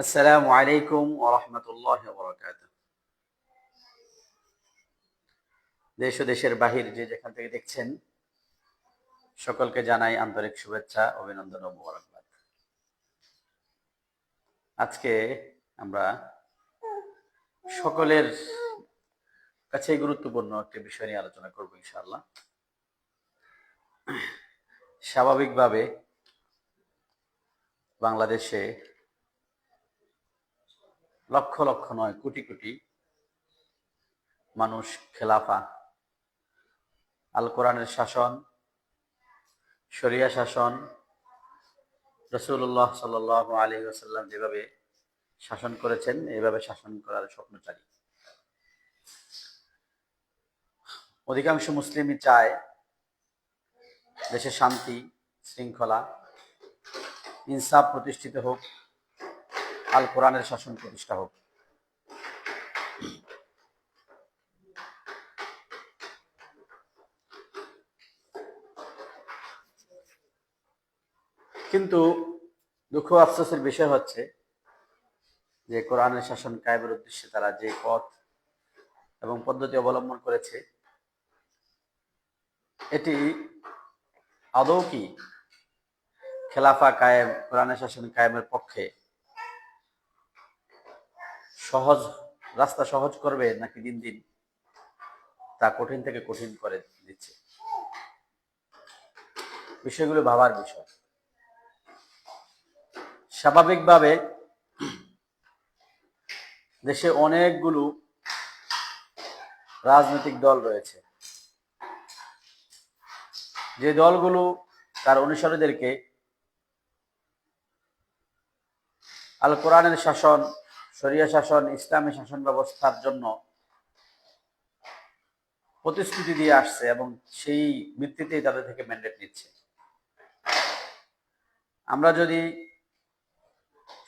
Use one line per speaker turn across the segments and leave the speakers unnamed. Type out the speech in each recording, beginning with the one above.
আসসালামু আলাইকুম ওরহমতুল্লাহ বরকাত দেশ ও দেশের বাহির যে যেখান থেকে দেখছেন, সকলকে জানাই আন্তরিক শুভেচ্ছা, অভিনন্দন ও আজকে আমরা সকলের কাছে গুরুত্বপূর্ণ একটি বিষয় নিয়ে আলোচনা করব ইনশাআল্লাহ। স্বাভাবিকভাবে বাংলাদেশে লক্ষ লক্ষ নয়, কোটি কোটি মানুষ খেলাফা। আল কোরআনের শাসন, শরিয়া শাসন রসুল্লাহ সাল আলী আসাল্লাম যেভাবে শাসন করেছেন, এভাবে শাসন করার স্বপ্নচারী। অধিকাংশ মুসলিমই চায় দেশে শান্তি, শৃঙ্খলা, ইনসাফ প্রতিষ্ঠিত হোক আল কোরআনের শাসন প্রতিষ্ঠা হোক। কিন্তু দুঃখ আফসোসের বিষয় হচ্ছে যে কোরআনের শাসন কায়েমের উদ্দেশ্যে তারা যে পথ এবং পদ্ধতি অবলম্বন করেছে, এটি আদৌ কি খেলাফা কায়েম, কোরআনের শাসন কায়েমের পক্ষে সহজ রাস্তা সহজ করবে নাকি দিন দিন? তা কঠিন থেকে কঠিন করে দিচ্ছে। বিষয়গুলো ভাবার বিষয়। স্বাভাবিকভাবে দেশে অনেকগুলো রাজনৈতিক দল রয়েছে। যে দলগুলো তার অনুসারীদেরকে আল কোরআনের শাসন শরিয়া শাসন, ইসলামী শাসন ব্যবস্থার জন্য প্রতিশ্রুতি দিয়ে আসছে এবং সেই ভিত্তিতেই তাদের থেকে ম্যান্ডেট নিচ্ছে। আমরা যদি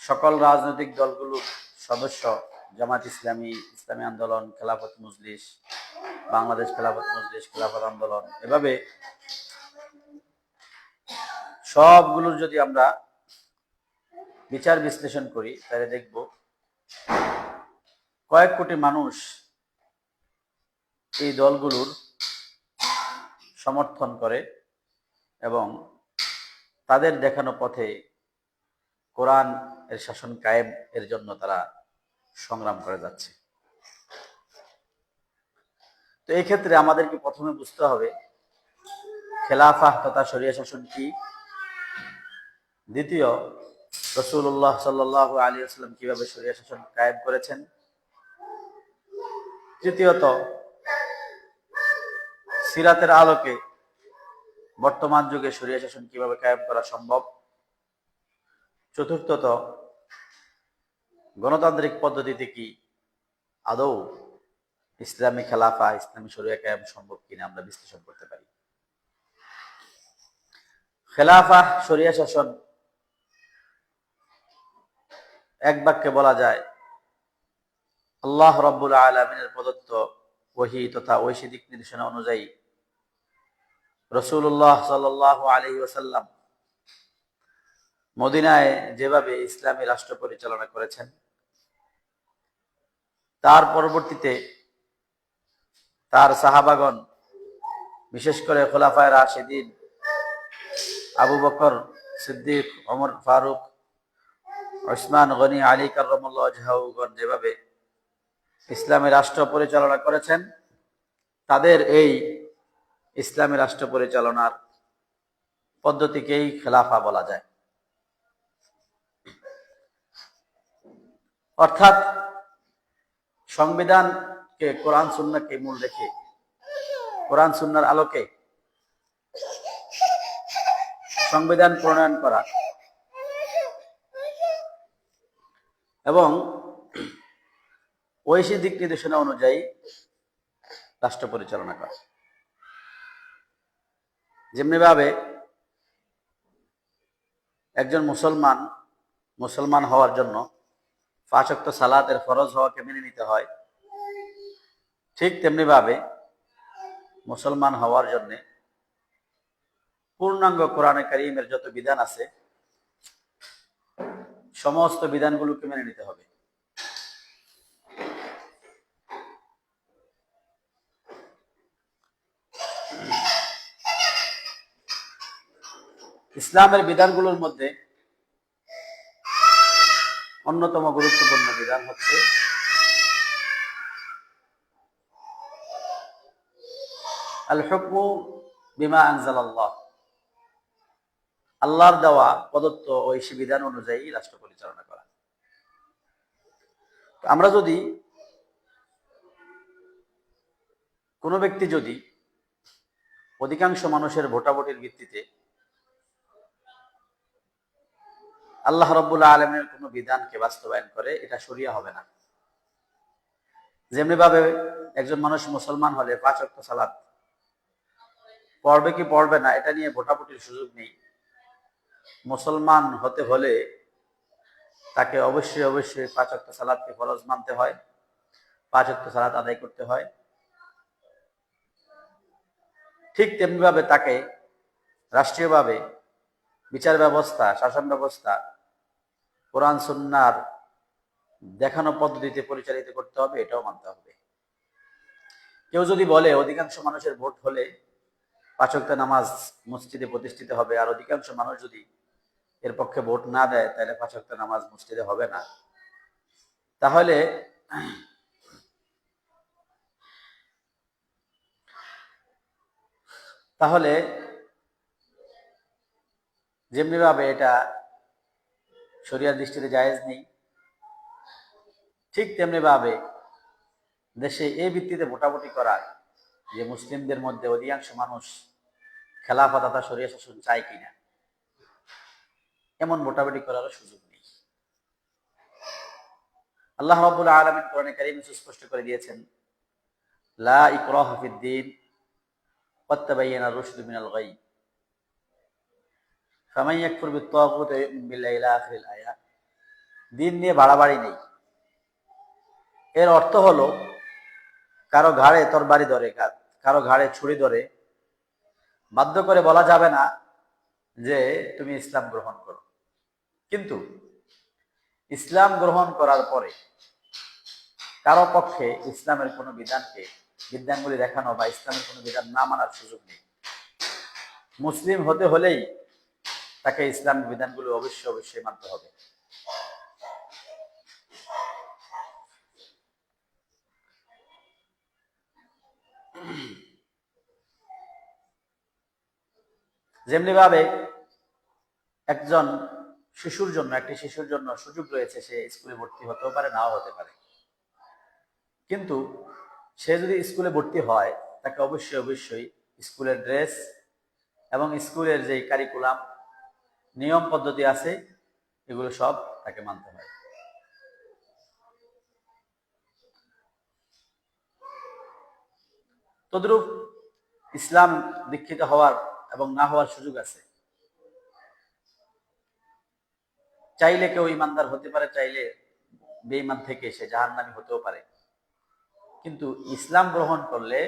সকল রাজনৈতিক দলগুলোর সদস্য জামাত ইসলামী ইসলামী আন্দোলন, খেলাফত মজলিস, বাংলাদেশ খেলাফত মজলিস, খেলাফত আন্দোলন, এভাবে সবগুলোর যদি আমরা বিচার বিশ্লেষণ করি, তাহলে দেখব কয়েক কোটি মানুষ এই দলগুলোর সমর্থন করে এবং তাদের দেখানো পথে কোরআন এর শাসন কায়েম এর জন্য তারা সংগ্রাম করে যাচ্ছে। তো এই ক্ষেত্রে আমাদেরকে প্রথমে বুঝতে হবে, খেলাফা তথা শরিয়া শাসন কি? দ্বিতীয় রসুল্লাহ সাল্লাহ আলী আসলাম কীভাবে শরিয়া শাসন কায়েম করেছেন? তৃতীয়ত, সিরাতের আলোকে বর্তমান যুগে শরিয়া শাসন কীভাবে কায়েম করা সম্ভব? চতুর্থত, গণতান্ত্রিক পদ্ধতিতে কি আদৌ ইসলামী খেলাফা, ইসলামী শরিয়া কায়েম সম্ভব কিনা আমরা বিশ্লেষণ করতে পারি। খেলাফা, শরিয়া শাসন, এক বাক্যে বলা যায় আল্লাহ রব্বুল আলমিনের প্রদত্ত ওহি তথা ঐশিদিক নির্দেশনা অনুযায়ী রসুল্লাহ সাল আলহি ওসাল্লাম মদিনায় যেভাবে ইসলামী রাষ্ট্র পরিচালনা করেছেন, তার পরবর্তীতে তার সাহাবাগন বিশেষ করে খোলাফায় রাশেদিন, আবু বকর সিদ্দিক, ওমর ফারুক, ওসমান গনি, আলী কার্রমুল্লাহগণ যেভাবে ইসলামী রাষ্ট্র পরিচালনা করেছেন। তাদের এই ইসলামী রাষ্ট্র পরিচালনার পদ্ধতিকেই খেলাফা বলা যায়। অর্থাৎ সংবিধানকে কোরআন সুন্নাকে মূল রেখে, কোরআন সুন্নার আলোকে সংবিধান প্রণয়ন করা এবং ঐশী দিক নির্দেশনা অনুযায়ী রাষ্ট্র পরিচালনা করা। যেমনিভাবে একজন মুসলমান মুসলমান হওয়ার জন্য পাঁচক্ত সালাতের ফরজ হওয়াকে মেনে নিতে হয়, ঠিক তেমনিভাবে মুসলমান হওয়ার জন্যে পূর্ণাঙ্গ কোরআনে করিমের যত বিধান আছে, সমস্ত বিধানগুলোকে মেনে নিতে হবে। ইসলামের বিধানগুলোর মধ্যে অন্যতম গুরুত্বপূর্ণ বিধান হচ্ছে বিমা আল্লাহর দেওয়া প্রদত্ত ঐশী বিধান অনুযায়ী রাষ্ট্র পরিচালনা করা। আমরা যদি কোনো ব্যক্তি যদি অধিকাংশ মানুষের ভোটাভুটির ভিত্তিতে আল্লাহ রব্বুল আলমের কোনো বিধানকে বাস্তবায়ন করে এটা সরিয়া হবে না। যেমনি ভাবে একজন মানুষ মুসলমান হলে পাঁচ অক্ট সালাদ পড়বে কি পড়বে না, এটা নিয়ে ভোটাভুটির সুযোগ নেই। মুসলমান হতে হলে তাকে অবশ্যই অবশ্যই পাঁচ অক্ট সালাদকে ফরজ মানতে হয়, পাঁচ অক্ট সালাদ আদায় করতে হয়। ঠিক তেমনিভাবে তাকে রাষ্ট্রীয়ভাবে বিচার ব্যবস্থা, শাসন ব্যবস্থা কোরআন, সুন্নার দেখানো পদ্ধতিতে পরিচালিত করতে হবে, এটাও মানতে হবে। কেউ যদি বলে অধিকাংশ মানুষের ভোট হলে পাচকত নামাজ মসজিদে প্রতিষ্ঠিত হবে, আর অধিকাংশ মানুষ যদি এর পক্ষে ভোট না দেয়, তাহলে পাচকত নামাজ মসজিদে হবে না। তাহলে তাহলে যেমনিভাবে এটা শরিয়ার দৃষ্টিতে জায়েজ নেই। ঠিক তেমনিভাবে দেশে এই ভিত্তিতে ভোটাভুটি করা যে মুসলিমদের মধ্যে অধিকাংশ মানুষ খেলাফত সরিয়ে শাসন চায় কিনা, এমন ভোটাভুটি করারও সুযোগ নেই। আল্লাহ রবুল আলমিন কোরআনে কারিম সুস্পষ্ট করে দিয়েছেন, লা ইকরাহ ফিদ্দিন কত্তাবাইয়ানা রশিদ মিনাল গাইব সামাই এক করবে তাগুত বিল্লাহ ইলা দিন নিয়ে বাড়াবাড়ি নেই। এর অর্থ হলো, কারও ঘাড়ে তরবারি ধরে কারও ঘাড়ে ছুরি ধরে, বাধ্য করে বলা যাবে না যে তুমি ইসলাম গ্রহণ করো। কিন্তু ইসলাম গ্রহণ করার পরে কারও পক্ষে ইসলামের কোনো বিধানকে বিধানগুলি দেখানো বা ইসলামের কোনো বিধান না মানার সুযোগ নেই। মুসলিম হতে হলেই তাকে ইসলামের বিধানগুলো অবশ্যই অবশ্যই মানতে হবে। যেমনি ভাবে একজন শিশুর জন্য, একটি শিশুর জন্য সুযোগ রয়েছে, সে স্কুলে ভর্তি হতেও পারে, নাও হতে পারে। কিন্তু সে যদি স্কুলে ভর্তি হয়, তাকে অবশ্যই অবশ্যই স্কুলের ড্রেস এবং স্কুলের যে কারিকুলাম নিয়ম পদ্ধতি আছে, এগুলো সব তাকে মানতে হয়। তদ্রূপ ইসলাম দীক্ষিত হওয়ার এবং না হওয়ার সুযোগ আছে। চাইলে কেউ ইমানদার হতে পারে, চাইলে বেঈমান থেকে সে জাহান্নামী হতেও পারে। কিন্তু ইসলাম গ্রহণ করলে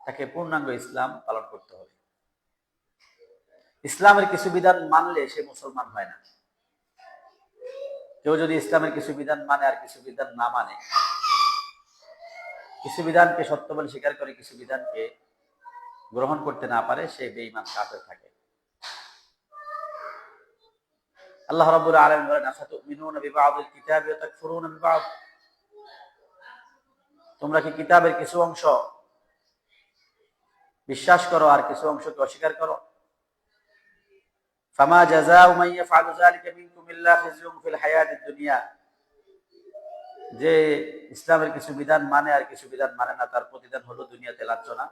তাকে পূর্ণাঙ্গ ইসলাম পালন করতে হবে। ইসলামের কিছু বিধান মানলে সে মুসলমান হয় না। কেউ যদি ইসলামের কিছু বিধান মানে আর কিছু বিধান না মানে কিছু বিধানকে সত্য বলে স্বীকার করে, কিছু বিধানকে গ্রহণ করতে না পারে, সে বেঈমান, কাফের থাকে। আল্লাহ রাব্বুল আলামিন বলেন আফাতুমিনুনা বিবাদিল কিতাবি ওয়া তাকফুরুনা বিবাদ তোমরা কি কিতাবের কিছু অংশ বিশ্বাস করো আর কিছু অংশকে অস্বীকার করো? ফামা জাযাউ মান ইয়াফআলু যালিকা মিনকুম ইল্লা খিজয়ুন ফিল হায়াতিদ দুনিয়া। যে ইসলামের কিছু বিধান মানে আর কিছু বিধান মানে না, তার প্রতিদান হলো দুনিয়াতে লাঞ্ছনা।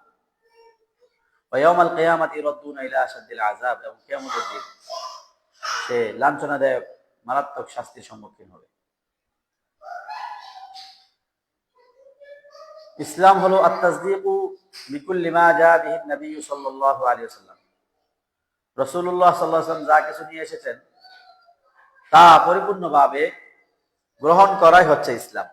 ওয়া ইয়াউমাল কিয়ামাতি ইরাদ্দুনা ইলা আশাদ্দিল আযাব, এবং কিয়ামতের দিন সে লাঞ্ছনাদায়ক, মারাত্মক শাস্তির সম্মুখীন হবে। ইসলাম হলো আত্মাজদিকু বিকুল্লি মা যা বিহি নবী সাল্লাল্লাহু আলাইহি ওয়াসাল্লাম। রাসূলুল্লাহ সাল্লাল্লাহু আলাইহি যা কিছু নিয়ে এসেছেন, তা পরিপূর্ণভাবে গ্রহণ করাই হচ্ছে ইসলাম।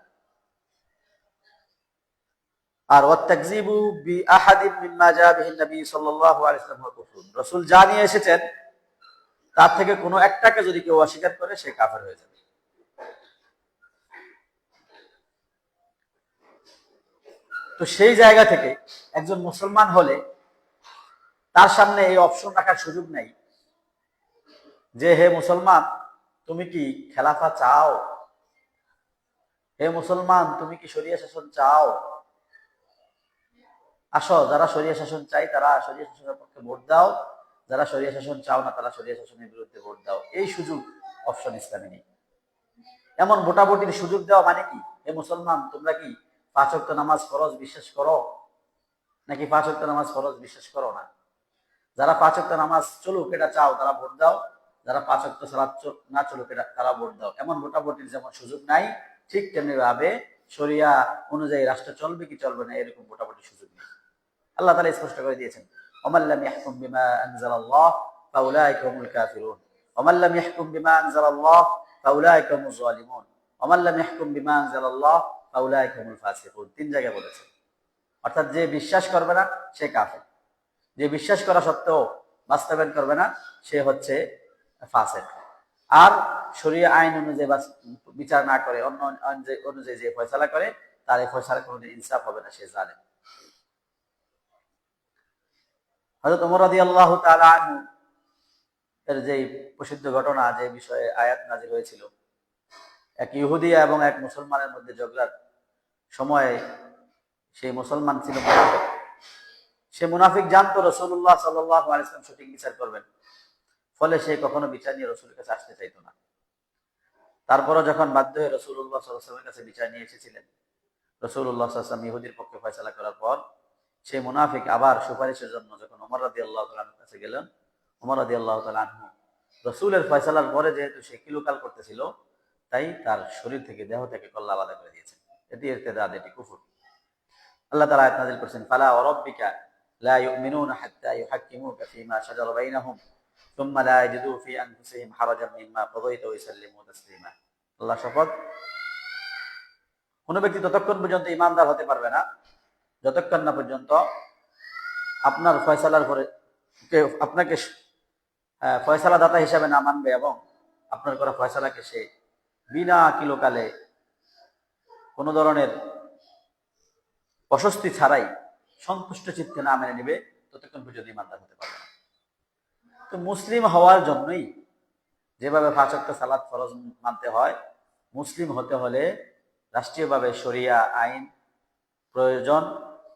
আর ওয়াত্তাকযিবু বি আহাদিন মিম্মা যা বিহি নবী সাল্লাল্লাহু আলাইহি ওয়াসাল্লাম রাসূল যা নিয়ে এসেছেন, তার থেকে কোনো একটাকে যদি কেউ অস্বীকার করে, সে কাফের হয়ে যাবে। তো সেই জায়গা থেকে একজন মুসলমান হলে তার সামনে এই অপশন রাখার সুযোগ নেই। যে, হে মুসলমান, তুমি কি খেলাফা চাও? হে মুসলমান, তুমি কি শরিয়া শাসন চাও? আসো, যারা শরিয়া শাসন চাই, তারা শরিয়া শাসনের পক্ষে ভোট দাও। যারা শরিয়া শাসন চাও না, তারা শরিয়া শাসনের বিরুদ্ধে ভোট দাও। এই সুযোগ অপশন ইসলামে নেই। এমন ভোটাভুটির সুযোগ দেওয়া মানে কি? হে মুসলমান, তোমরা কি পাঁচ নামাজ ফরজ বিশ্বাস করো? নাকি পাঁচ নামাজ ফরজ বিশ্বাস করো না? যারা পাঁচ ওয়াক্ত নামাজ চলুক, এটা চাও, তারা ভোট দাও। যারা পাঁচ ওয়াক্ত সালাত না চলুক, এটা তারা ভোট দাও। এমন ভোটাভুটির যেমন সুযোগ নাই, ঠিক তেমনি ভাবে শরিয়া অনুযায়ী রাষ্ট্র চলবে কি চলবে না, এরকম ভোটাভুটির সুযোগ নেই। আল্লাহ তাআলা স্পষ্ট করে দিয়েছেন তিন জায়গায় বলেছেন। অর্থাৎ যে বিশ্বাস করবে না, সে কাফের। যে বিশ্বাস করা সত্ত্বেও বাস্তবায়ন করবে না, সে হচ্ছে ফাসেক। আর শরীয় আইন অনুযায়ী বিচার না করে, অন্য অনুযায়ী- যে ফয়সালা করে, তার এই ফয়সালা কোনো ইনসাফ হবে না, সে জানে। হযরত ওমর তাআলা আনহু এর যে প্রসিদ্ধ ঘটনা, যে বিষয়ে আয়াত নাজির হয়েছিল, এক ইহুদিয়া এবং এক মুসলমানের মধ্যে ঝগড়ার সময়ে সেই মুসলমান ছিল সে মুনাফিক জানতো রসুল্লাহ সাল্লাহ আলাইসলাম সঠিক বিচার করবেন। ফলে সে কখনো বিচার নিয়ে রসুলের কাছে আসতে চাইতো না। তারপরও যখন বাধ্য হয়ে রসুল্লাহ সাল্লামের কাছে বিচার নিয়ে এসেছিলেন রসুল্লাহ সাল্লাম ইহুদির পক্ষে ফয়সালা করার পর সেই মুনাফিক আবার সুপারিশের জন্য যখন ওমর রাদি আল্লাহ তালার কাছে গেলেন, ওমর রাদি আল্লাহ তালু রসুলের ফয়সালার পরে যেহেতু সে কিলুকাল করতেছিল, তাই তার শরীর থেকে দেহ থেকে কল্লা আলাদা করে দিয়েছেন এটি এরতেদাদ, এটি কুফুর। আল্লাহ তালা আয়াত নাজিল করেছেন, ফালা ওরব্বিকা لا يؤمنون حتى يحكموك فيما شجر بينهم ثم لا يجدوا في أنفسهم حرجا مما قضيت ويسلموا تسليما আল্লাহ শপথ কোন ব্যক্তি ততক্ষণ পর্যন্ত ইমানদার হতে পারবে না যতক্ষণ না পর্যন্ত আপনার ফয়সালার পরে কে আপনাকে আহ, ফয়সালা দাতা হিসাবে না মানবে এবং আপনার করা ফয়সালাকে সে বিনা কিলোকালে কোনো ধরনের অস্বস্তি ছাড়াই সন্তুষ্ট চিত্তে না মেনে নেবে, ততক্ষণ পর্যন্ত ইমানদার হতে পারবে তো মুসলিম হওয়ার জন্যই যেভাবে পাঁচক্ত সালাদ ফরজ মানতে হয়, মুসলিম হতে হলে রাষ্ট্রীয়ভাবে শরিয়া আইন প্রয়োজন।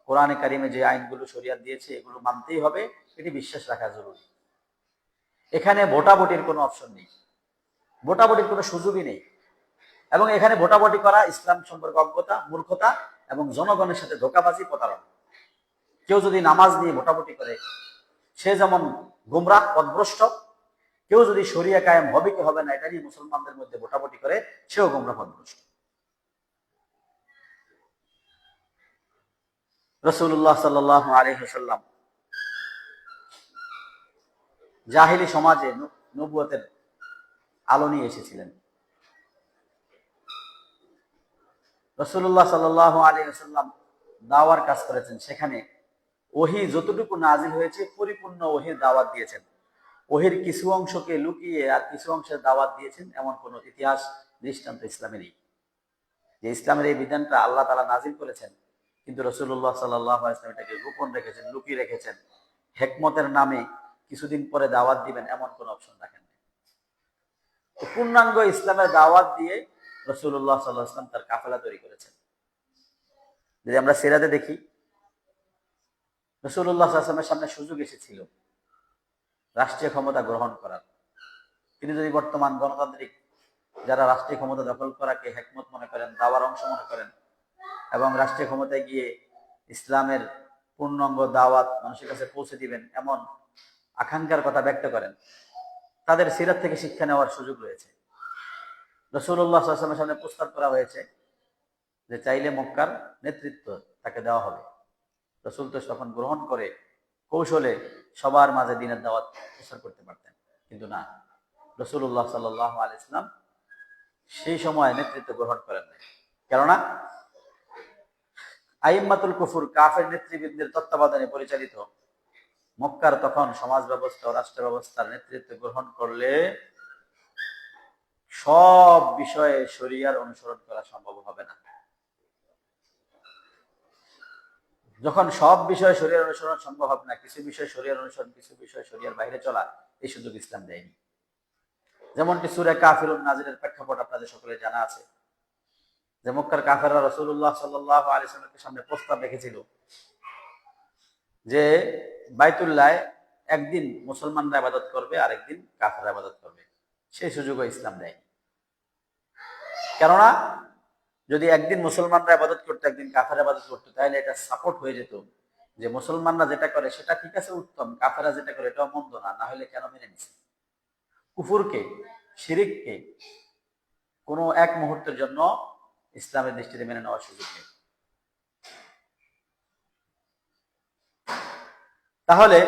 কোরআনে কারিমে যে আইনগুলো শরিয়া দিয়েছে, এগুলো মানতেই হবে, এটি বিশ্বাস রাখা জরুরি। এখানে ভোটাভুটির কোনো অপশন নেই। ভোটাভুটির কোনো সুযোগই নেই। এবং এখানে ভোটাভুটি করা ইসলাম সম্পর্কে অজ্ঞতা, মূর্খতা এবং জনগণের সাথে ধোকাবাজি প্রতারণা। কেউ যদি নামাজ নিয়ে ভোটাভুটি করে, সে যেমন গুমরাহ, পদভ্রষ্ট, কেউ যদি শরিয়া কায়েম হবে কি হবে না, এটা নিয়ে মুসলমানদের মধ্যে ভোটাভুটি করে, সেও গুমরাহ, পদভ্রষ্ট। রসুল্লাহ সাল্লাহ আলহিহাল্লাম জাহিলি সমাজে নবুয়তের আলো নিয়ে এসেছিলেন। রসুল্লাহ সাল্লাহ আলী সাল্লাম দাওয়ার কাজ করেছেন, সেখানে ওহি যতটুকু নাজিল হয়েছে, পরিপূর্ণ ওহির দাওয়াত দিয়েছেন। ওহির কিছু অংশকে লুকিয়ে আর কিছু অংশের দাওয়াত দিয়েছেন, এমন কোন ইতিহাস দৃষ্টান্ত ইসলামে নেই। যে ইসলামের এই বিধানটা আল্লাহ তালা নাজিল করেছেন, কিন্তু রসুল্লাহ সাল্লাহ ইসলাম এটাকে গোপন রেখেছেন, লুকিয়ে রেখেছেন। হেকমতের নামে কিছুদিন পরে দাওয়াত দিবেন, এমন কোন অপশন রাখেন। পূর্ণাঙ্গ ইসলামের দাওয়াত দিয়ে রসুল্লাহ সাল্লাহ ইসলাম তার কাফেলা তৈরি করেছেন। যদি আমরা সিরাতে দেখি রসুল্লাহ আসলামের সামনে সুযোগ এসেছিল রাষ্ট্রীয় ক্ষমতা গ্রহণ করার। তিনি যদি বর্তমান গণতান্ত্রিক যারা রাষ্ট্রীয় ক্ষমতা দখল করাকে হেকমত মনে করেন, দাওয়ার অংশ মনে করেন এবং রাষ্ট্রীয় ক্ষমতায় গিয়ে ইসলামের পূর্ণাঙ্গ দাওয়াত মানুষের কাছে পৌঁছে দিবেন এমন আকাঙ্ক্ষার কথা ব্যক্ত করেন, তাদের সিরাত থেকে শিক্ষা নেওয়ার সুযোগ রয়েছে। রসুল্লাহ আসলামের সামনে প্রস্তাব করা হয়েছে যে চাইলে মক্কার নেতৃত্ব তাকে দেওয়া হবে। রসুল তো তখন গ্রহণ করে কৌশলে সবার মাঝে দিনের দাওয়াত প্রচার করতে পারতেন। কিন্তু না। রসুল্লাহ সাল্লাহ আলি ইসলাম সেই সময় নেতৃত্ব গ্রহণ করেন নাই। কেননা আইম্মাতুল কুফুর কাফের নেতৃবৃন্দের তত্ত্বাবধানে পরিচালিত মক্কার তখন সমাজ ব্যবস্থা ও রাষ্ট্র ব্যবস্থার নেতৃত্ব গ্রহণ করলে সব বিষয়ে শরিয়ার অনুসরণ করা সম্ভব হবে না। যখন সব বিষয়ে শরীর অনুসরণ সম্ভব হবে না, কিছু বিষয় শরীর অনুসরণ, কিছু বিষয় শরীর বাইরে চলা, এই সুযোগ ইসলাম দেয়নি। যেমনটি সুরে কাফির নাজিরের প্রেক্ষাপট আপনাদের সকলে জানা আছে। যে মক্কার কাফেররা রসুল্লাহ সাল্লাহ আলিসকে সামনে প্রস্তাব রেখেছিল যে বাইতুল্লাহ একদিন মুসলমানরা আবাদত করবে আর একদিন কাফের আবাদত করবে। সেই সুযোগও ইসলাম দেয়নি। কেননা যদি একদিন মুসলমানরা আবাদত করতো, একদিন কাফের আবাদত করতো, তাহলে এটা সাপোর্ট হয়ে যেত যে মুসলমানরা যেটা করে সেটা ঠিক আছে, উত্তম। কাফেরা যেটা করে এটাও মন্দ না না হলে কেন মেনে নিছে? কুফুরকে, শিরিককে কোনো এক মুহূর্তের জন্য ইসলামের দৃষ্টিতে মেনে নেওয়ার সুযোগ নেই। তাহলে,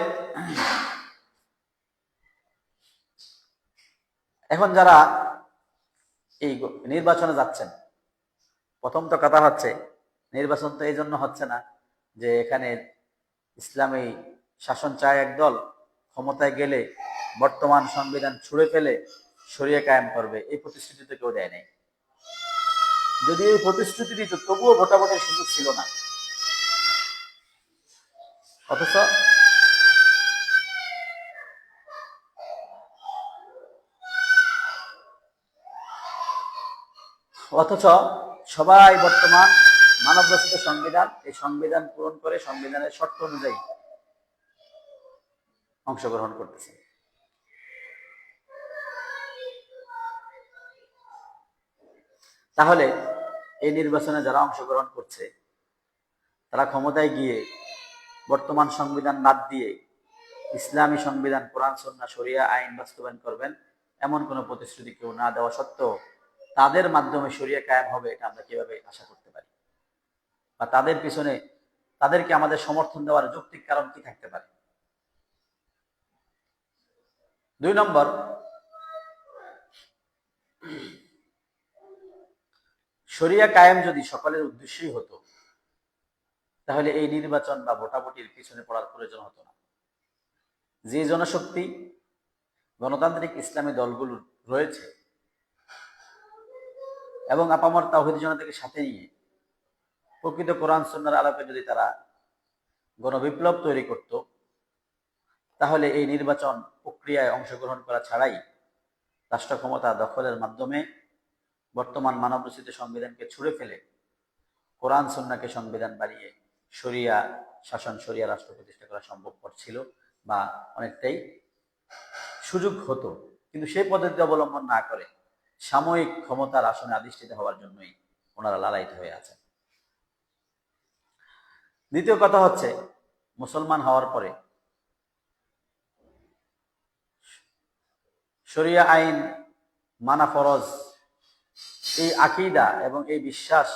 এখন যারা এই নির্বাচনে যাচ্ছেন প্রথম তো কথা হচ্ছে, নির্বাচন তো এই জন্য হচ্ছে না যে এখানে ইসলামী শাসন চায় একদল ক্ষমতায় গেলে বর্তমান সংবিধান ছুড়ে ফেলে সরিয়ে কায়েম করবে, এই প্রতিশ্রুতি তো কেউ দেয় নাই। যদি এই প্রতিশ্রুতি দিত তবুও ভোটাভোটের সুযোগ ছিল না। অথচ অথচ সবাই বর্তমান মানব রচিত সংবিধান, এই সংবিধান পূরণ করে সংবিধানের শর্ত অনুযায়ী অংশগ্রহণ করতেছে। তাহলে এই নির্বাচনে যারা অংশগ্রহণ করছে, তারা ক্ষমতায় গিয়ে বর্তমান সংবিধান বাদ দিয়ে ইসলামী সংবিধান, কোরআন সন্না সরিয়া আইন বাস্তবায়ন করবেন, এমন কোনো প্রতিশ্রুতি কেউ না দেওয়া সত্ত্বেও তাদের মাধ্যমে সরিয়া কায়েম হবে, এটা আমরা কীভাবে আশা করতে পারি? বা তাদের পিছনে তাদেরকে আমাদের সমর্থন দেওয়ার যৌক্তিক কারণ কি থাকতে পারে? দুই নম্বর সরিয়া কায়েম যদি সকলের উদ্দেশ্যই হতো, তাহলে এই নির্বাচন বা ভোটাভুটির পিছনে পড়ার প্রয়োজন হতো না। যে জনশক্তি, গণতান্ত্রিক ইসলামী দলগুলো রয়েছে এবং আপামর তাহিদ জনতাকে সাথে নিয়ে প্রকৃত কোরআন সন্ন্যার আলোকে যদি তারা গণবিপ্লব তৈরি করত, তাহলে এই নির্বাচন প্রক্রিয়ায় অংশগ্রহণ করা ছাড়াই রাষ্ট্র ক্ষমতা দখলের মাধ্যমে বর্তমান মানব রচিত সংবিধানকে ছুড়ে ফেলে কোরআন সন্নাকে সংবিধান বাড়িয়ে সরিয়া শাসন সরিয়া রাষ্ট্র প্রতিষ্ঠা করা সম্ভবপর ছিল বা অনেকটাই সুযোগ হতো। কিন্তু সেই পদ্ধতি অবলম্বন না করে সাময়িক ক্ষমতার আসনে আধিষ্ঠিত হওয়ার জন্যই ওনারা লালায়িত হয়ে আছেন। দ্বিতীয় কথা হচ্ছে, মুসলমান হওয়ার পরে শরিয়া আইন মানা ফরজ, এই আকিদা এবং এই বিশ্বাস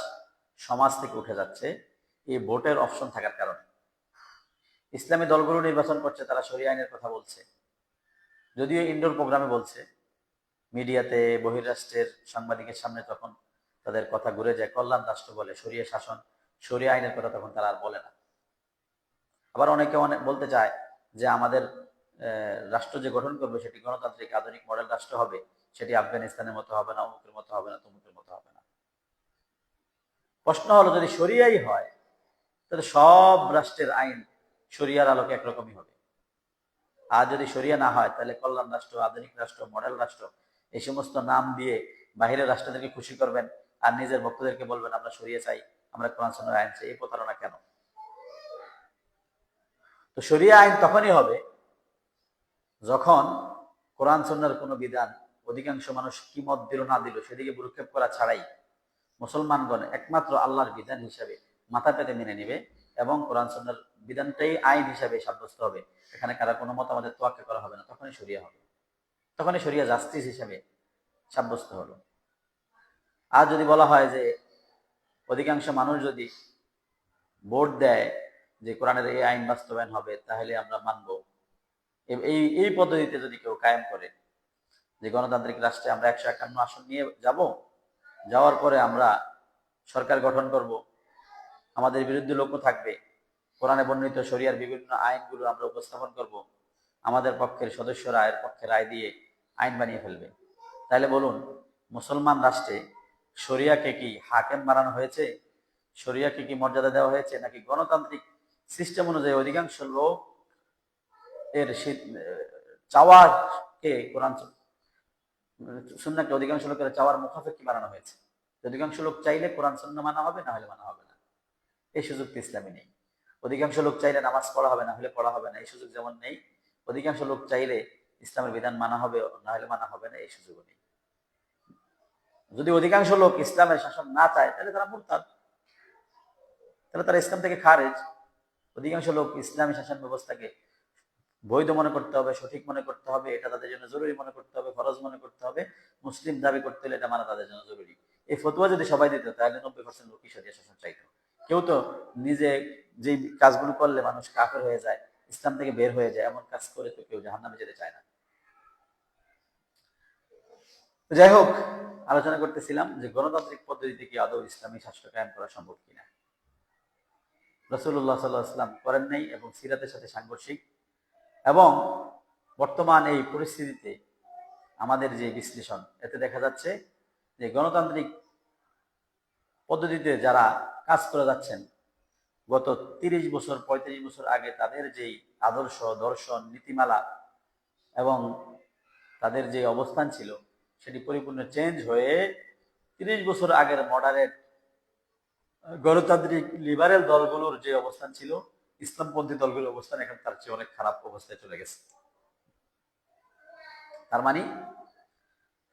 সমাজ থেকে উঠে যাচ্ছে এই ভোটের অপশন থাকার কারণে। ইসলামী দলগুলো নির্বাচন করছে, তারা শরিয়া আইনের কথা বলছে। যদিও ইনডোর প্রোগ্রামে বলছে মিডিয়াতে বহিরাষ্ট্রের সাংবাদিকের সামনে তখন তাদের কথা ঘুরে যায়, কল্যাণ রাষ্ট্র বলে সরিয়ে শাসন সরিয়ে আইনের কথা তখন তারা আর বলে না। আবার অনেকে অনেক বলতে চায় যে আমাদের রাষ্ট্র যে গঠন করবে সেটি গণতান্ত্রিক আধুনিক মডেল রাষ্ট্র হবে, সেটি আফগানিস্তানের মতো হবে না, অমুকের মতো হবে না, তমুকের মতো হবে না। প্রশ্ন হলো, যদি সরিয়াই হয়, তাহলে সব রাষ্ট্রের আইন সরিয়ার আলোকে একরকমই হবে। আর যদি সরিয়া না হয়, তাহলে কল্যাণ রাষ্ট্র, আধুনিক রাষ্ট্র, মডেল রাষ্ট্র এই সমস্ত নাম দিয়ে বাহিরের রাষ্ট্রদেরকে খুশি করবেন আর নিজের ভক্তদেরকে বলবেন, আমরা সরিয়ে চাই, আমরা কোরআন সন্ন্যার আইন চাই। এই প্রতারণা কেন? তো সরিয়া আইন তখনই হবে যখন কোরআন সন্ন্যার কোনো বিধান অধিকাংশ মানুষ কি মত দিল না দিল সেদিকে ভুরুক্ষেপ করা ছাড়াই মুসলমানগণ একমাত্র আল্লাহর বিধান হিসাবে মাথা পেতে মেনে নেবে এবং কোরআন সন্ন্যার বিধানটাই আইন হিসাবে সাব্যস্ত হবে। এখানে কারা কোনো মতামতের তোয়াক্কা করা হবে না, তখনই সরিয়া হবে। তখনই শরিয়া জাস্টিস হিসাবে সাব্যস্ত হলো। আর যদি বলা হয় যে অধিকাংশ মানুষ যদি ভোট দেয় যে কোরআনের এই আইন বাস্তবায়ন হবে, তাহলে আমরা মানব। এই এই পদ্ধতিতে যদি কেউ কায়েম করে যে গণতান্ত্রিক রাষ্ট্রে আমরা একশো একান্ন আসন নিয়ে যাব, যাওয়ার পরে আমরা সরকার গঠন করব, আমাদের বিরুদ্ধে লোকও থাকবে, কোরআনে বর্ণিত শরিয়ার বিভিন্ন আইনগুলো আমরা উপস্থাপন করব, আমাদের পক্ষের সদস্যরা এর পক্ষে রায় দিয়ে আইন বানিয়ে ফেলবে। তাহলে বলুন, মুসলমান রাষ্ট্রে শরিয়াকে কি হাকেম বানানো হয়েছে? শরিয়াকে কি মর্যাদা দেওয়া হয়েছে? নাকি গণতান্ত্রিক সিস্টেম অনুযায়ী অধিকাংশ লোক এর চাওয়াকে কোরআন সুন্নাকে অধিকাংশ লোকের চাওয়ার মুখাপেক্ষি বানানো হয়েছে। অধিকাংশ লোক চাইলে কোরআন সুন্না মানা হবে, না হলে মানা হবে না। এই সুযোগ তো ইসলামে নেই। অধিকাংশ লোক চাইলে নামাজ পড়া হবে, না হলে পড়া হবে না। এই সুযোগ যেমন নেই, অধিকাংশ লোক চাইলে ইসলামের বিধান মানা হবে না হলে মানা হবে না, এই সুযোগও নেই। যদি অধিকাংশ লোক ইসলামের শাসন না চায়, তাহলে তারা মুরতাদ। তাহলে তারা ইসলাম থেকে খারেজ। অধিকাংশ লোক ইসলামী শাসন ব্যবস্থাকে বৈধ মনে করতে হবে, সঠিক মনে করতে হবে, এটা তাদের জন্য জরুরি মনে করতে হবে, ফরজ মনে করতে হবে। মুসলিম দাবি করতে হলে এটা মানা তাদের জন্য জরুরি। এই ফতুয়া যদি সবাই দিত, তাহলে নব্বই পার্সেন্ট লোক শরিয়া শাসন চাইতো। কেউ তো নিজে যে কাজগুলো করলে মানুষ কাফের হয়ে যায়, ইসলাম থেকে বের হয়ে যায়, এমন কাজ করে তো কেউ জাহান্নামে যেতে চায় না। তো যাই হোক, আলোচনা করতেছিলাম যে গণতান্ত্রিক পদ্ধতিতে কি আদৌ ইসলামী শাস্ত্র কায়েম করা সম্ভব কিনা। রসুল্লাহ সাল্লাহাম করেন নাই এবং সিরাতের সাথে সাংঘর্ষিক। এবং বর্তমান এই পরিস্থিতিতে আমাদের যে বিশ্লেষণ, এতে দেখা যাচ্ছে যে গণতান্ত্রিক পদ্ধতিতে যারা কাজ করে যাচ্ছেন, গত তিরিশ বছর, পঁয়ত্রিশ বছর আগে তাদের যেই আদর্শ, দর্শন, নীতিমালা এবং তাদের যে অবস্থান ছিল সেটি পরিপূর্ণ চেঞ্জ হয়ে তিরিশ বছর আগের মডারেট গণতান্ত্রিক লিবারেল দলগুলোর যে অবস্থান ছিল, ইসলামপন্থী দলগুলোর অবস্থান এখন তার চেয়ে অনেক খারাপ অবস্থায় চলে গেছে। তার মানে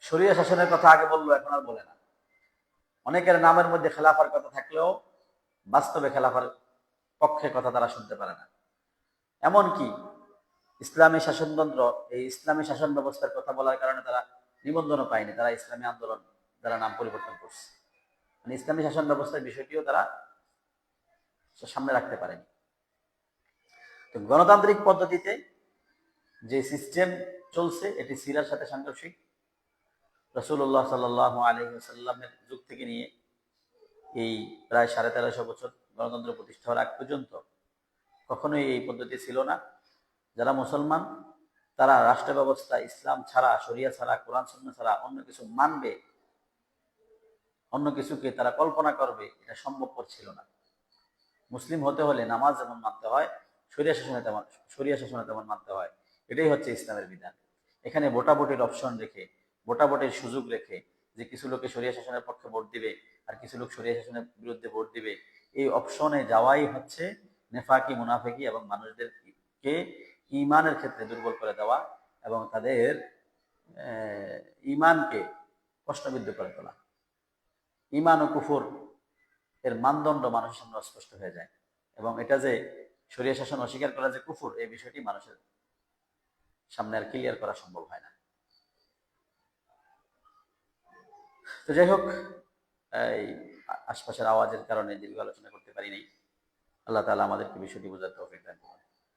শরীয় শাসনের কথা আগে বলল, এখন আর বলে না। অনেকের নামের মধ্যে খেলাফার কথা থাকলেও বাস্তবে খেলাফার পক্ষে কথা তারা শুনতে পারে না। এমন কি ইসলামী শাসনতন্ত্র, এই ইসলামী শাসন ব্যবস্থার কথা বলার কারণে তারা নিবন্ধনও পায়নি, তারা ইসলামী আন্দোলন তারা নাম পরিবর্তন করছে। মানে ইসলামী শাসন ব্যবস্থার বিষয়টিও তারা সামনে রাখতে পারেনি। তো গণতান্ত্রিক পদ্ধতিতে যে সিস্টেম চলছে, এটি সিরার সাথে সাংঘর্ষিক। রসুল্লাহ সাল আলহিসাল্লামের যুগ থেকে নিয়ে এই প্রায় সাড়ে তেরোশো বছর গণতন্ত্র প্রতিষ্ঠা হওয়ার আগ পর্যন্ত কখনোই এই পদ্ধতি ছিল না। যারা মুসলমান তারা রাষ্ট্র ব্যবস্থা ইসলাম ছাড়া, শরিয়া ছাড়া, কোরআন সন্ন্য ছাড়া অন্য কিছু মানবে, অন্য কিছুকে তারা কল্পনা করবে, এটা সম্ভবপর ছিল না। মুসলিম হতে হলে নামাজ যেমন মানতে হয়, শরিয়া শাসনে তেমন, শরিয়া শাসনে তেমন মানতে হয়। এটাই হচ্ছে ইসলামের বিধান। এখানে ভোটাভুটির অপশন রেখে, ভোটাভুটির সুযোগ রেখে যে কিছু লোকে শরিয়া শাসনের পক্ষে ভোট দিবে আর কিছু লোক শরিয়া শাসনের বিরুদ্ধে ভোট দিবে, এই অপশনে যাওয়াই হচ্ছে নেফাকি, মুনাফেকি এবং মানুষদেরকে ইমানের ক্ষেত্রে দুর্বল করে দেওয়া এবং তাদের ইমানকে প্রশ্নবিদ্ধ করে তোলা। ইমান ও কুফুর, এর মানদণ্ড মানুষের সামনে অস্পষ্ট হয়ে যায়। এবং এটা যে শরীয় শাসন অস্বীকার করা যে কুফুর, এই বিষয়টি মানুষের সামনে আর ক্লিয়ার করা সম্ভব হয় না। তো যাই হোক, এই আশপাশের আওয়াজের কারণে দীর্ঘ আলোচনা করতে পারি নাই। আল্লাহ তালা আমাদেরকে বিষয়টি বোঝাতে তৌফিক